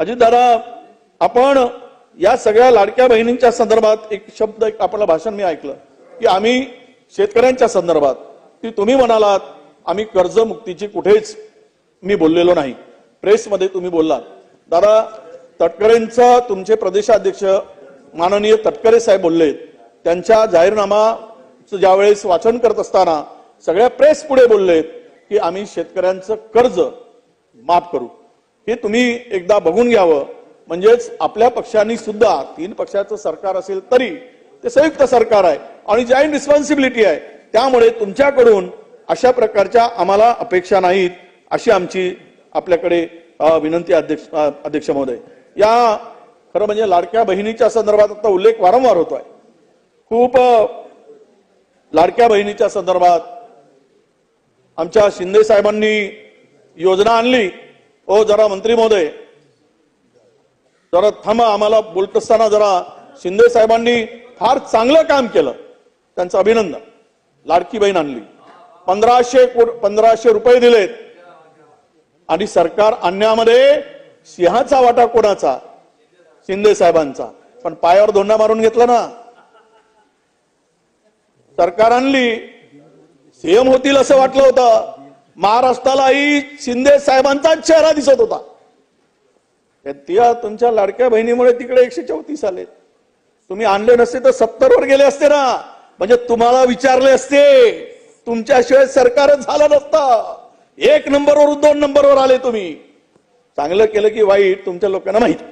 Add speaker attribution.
Speaker 1: अजितदादा आपण या सगळ्या लाडक्या बहिणींच्या संदर्भात एक शब्द एक आपलं भाषण मी ऐकलं की आम्ही शेतकऱ्यांच्या संदर्भात की तुम्ही म्हणालात आम्ही कर्जमुक्तीची कुठेच मी बोललेलो नाही. प्रेसमध्ये तुम्ही बोललात. दादा तटकरेंचं तुमचे प्रदेशाध्यक्ष माननीय तटकरे साहेब बोलले त्यांच्या जाहीरनामाचं ज्यावेळेस वाचन करत असताना सगळ्या प्रेस पुढे बोललेत की आम्ही शेतकऱ्यांचं कर्ज माफ करू. हे तुम्ही एकदा बघून घ्यावं. म्हणजेच आपल्या पक्षांनी सुद्धा तीन पक्षाचं सरकार असेल तरी ते संयुक्त सरकार आहे आणि जॉईंट रिस्पॉन्सिबिलिटी आहे त्यामुळे तुमच्याकडून अशा प्रकारच्या आम्हाला अपेक्षा नाहीत अशी आमची आपल्याकडे विनंती अध्यक्ष अध्यक्ष महोदय. या खरं म्हणजे लाडक्या बहिणीच्या संदर्भात आता उल्लेख वारंवार होतोय. खूप लाडक्या बहिणीच्या संदर्भात आमच्या शिंदे साहेबांनी योजना आणली. ओ जरा मंत्री महोदय. जरा थांबा आम्हाला बोलत असताना जरा शिंदे साहेबांनी फार चांगलं काम केलं. त्यांचं अभिनंदन. लाडकी बहीण आणली. पंधराशे पंधराशे रुपये दिलेत. आणि सरकार आणण्यामध्ये सिंहाचा वाटा कोणाचा? शिंदे साहेबांचा. पण पायावर धोंडा मारून घेतला ना. सरकार आणली. सीएम होतील असं वाटलं होतं. महाराष्ट्रालाही शिंदे साहेबांचाच चेहरा दिसत होता. त्या तुमच्या लाडक्या बहिणीमुळे तिकडे एकशे चौतीस आले. तुम्ही आणले नसते तर सत्तर वर गेले असते ना. म्हणजे तुम्हाला विचारले असते. तुमच्याशिवाय सरकारच झालं नसतं. एक नंबरवर दोन नंबरवर आले तुम्ही. चांगलं केलं की वाईट तुमच्या लोकांना माहिती.